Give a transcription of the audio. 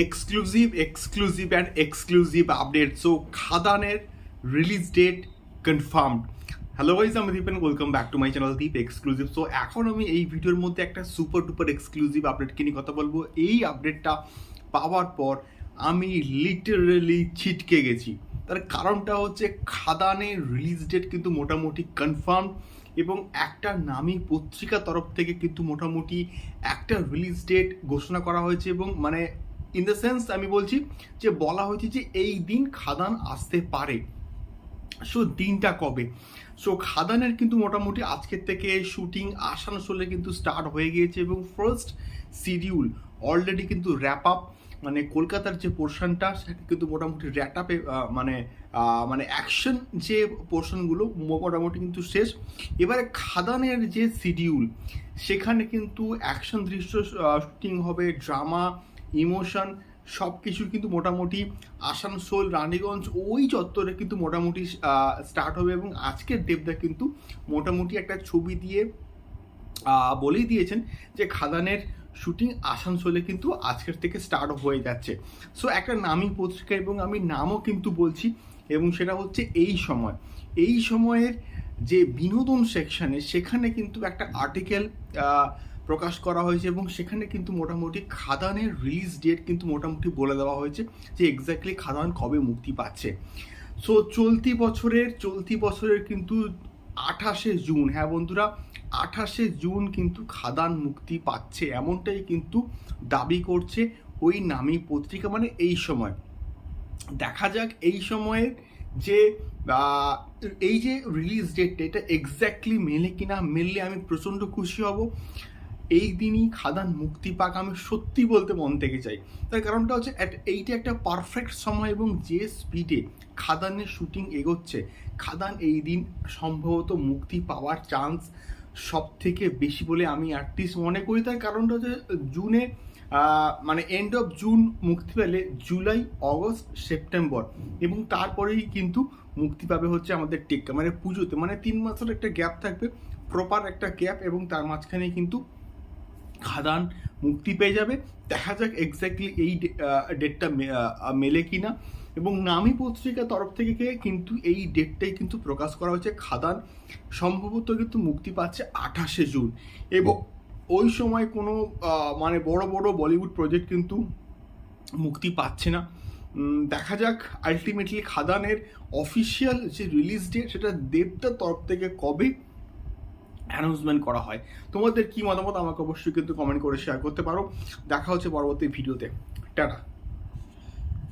Exclusive exclusive and exclusive update so খাদানের release date confirmed hello guys আমি Dipen welcome back to my channel Deep exclusive so এখন আমি এই ভিডিওর মধ্যে একটা সুপার ডুপার এক্সক্লুসিভ আপডেট নিয়ে কথা বলব। এই আপডেটটা পাওয়ার পর আমি লিটারেলি ছিটকে গেছি। তার কারণটা হচ্ছে খাদানের রিলিজ ডেট কিন্তু মোটামুটি কনফার্ম এবং একটা নামী পত্রিকা তরফ থেকে কিন্তু মোটামুটি একটা রিলিজ ডেট ঘোষণা করা হয়েছে এবং মানে ইন দ্য সেন্স আমি বলছি যে, বলা হয়েছে যে, এই দিন খাদান আসতে পারে। সো দিনটা কবে? সো খাদানের কিন্তু মোটামুটি আজকের থেকে শুটিং আসানসোলে কিন্তু স্টার্ট হয়ে গিয়েছে এবং ফার্স্ট সিডিউল অলরেডি কিন্তু র্যাপ আপ মানে কলকাতার যে পোর্শনটা সেটা কিন্তু মোটামুটি র্যাপ আপে মানে মানে অ্যাকশন যে পোর্শনগুলো মোটামুটি কিন্তু শেষ। এবারে খাদানের যে সিডিউল সেখানে কিন্তু অ্যাকশন দৃশ্য শুটিং হবে ড্রামা ইমোশন সব কিছু কিন্তু মোটামুটি আসানসোল, রানীগঞ্জ, ওই চত্বরে কিন্তু মোটামুটি স্টার্ট হবে এবং আজকের দেবদা কিন্তু মোটামুটি একটা ছবি দিয়ে বলেই দিয়েছেন যে খাদানের শুটিং আসানসোলে কিন্তু আজকের থেকে স্টার্ট হয়ে যাচ্ছে। সো একটা নামী পত্রিকা এবং আমি নামও কিন্তু বলছি এবং সেটা হচ্ছে এই সময়। এই সময়ের যে বিনোদন সেকশানে সেখানে কিন্তু একটা আর্টিকেল প্রকাশ করা হয়েছে এবং সেখানে কিন্তু মোটামুটি খাদানের রিলিজ ডেট কিন্তু মোটামুটি বলে দেওয়া হয়েছে যে এক্স্যাক্টলি খাদান কবে মুক্তি পাচ্ছে। সো চলতি বছরের চলতি বছরের কিন্তু আঠাশে জুন হ্যাঁ বন্ধুরা, আঠাশে জুন কিন্তু খাদান মুক্তি পাচ্ছে এমনটাই কিন্তু দাবি করছে ওই নামী পত্রিকা মানে এই সময়। দেখা যাক এই সময়ের যে এই যে রিলিজ ডেটটা এটা এক্স্যাক্টলি মেলে কিনা, মেললে আমি প্রচণ্ড খুশি হব। এই দিনই খাদান মুক্তি পাক আমি সত্যি বলতে মন থেকে চাই। তার কারণটা হচ্ছে এইটা একটা পারফেক্ট সময় এবং যে স্পিডে খাদানের শুটিং এগোচ্ছে, খাদান এই দিন সম্ভবত মুক্তি পাওয়ার চান্স সব থেকে বেশি বলে আমি আর্টিস্ট মনে করি। তার কারণটা হচ্ছে, জুনে মানে এন্ড অফ জুন মুক্তি পেলে জুলাই অগস্ট সেপ্টেম্বর এবং তারপরেই কিন্তু মুক্তি পাবে হচ্ছে আমাদের টেক্কা মানে পুজোতে। মানে তিন মাসের একটা গ্যাপ থাকবে প্রপার একটা গ্যাপ এবং তার মাঝখানে কিন্তু খাদান মুক্তি পেয়ে যাবে। দেখা যাক এক্স্যাক্টলি এই ডেটটা মেলে কি না এবং নামী পত্রিকার তরফ থেকে কিন্তু এই ডেটটাই কিন্তু প্রকাশ করা হয়েছে খাদান। সম্ভবত কিন্তু মুক্তি পাচ্ছে আঠাশে জুন। এবং ওই সময় কোনো মানে বড় বড় বলিউড প্রজেক্ট কিন্তু মুক্তি পাচ্ছে না। দেখা যাক আলটিমেটলি খাদানের অফিসিয়াল যে রিলিজ ডেট সেটা দেবতার তরফ থেকে কবে অ্যানাউন্সমেন্ট করা হয়। তোমাদের কি মতামত আমাকে অবশ্যই কিন্তু কমেন্ট করে শেয়ার করতে পারো। দেখা হচ্ছে পরবর্তী ভিডিওতে টাটা।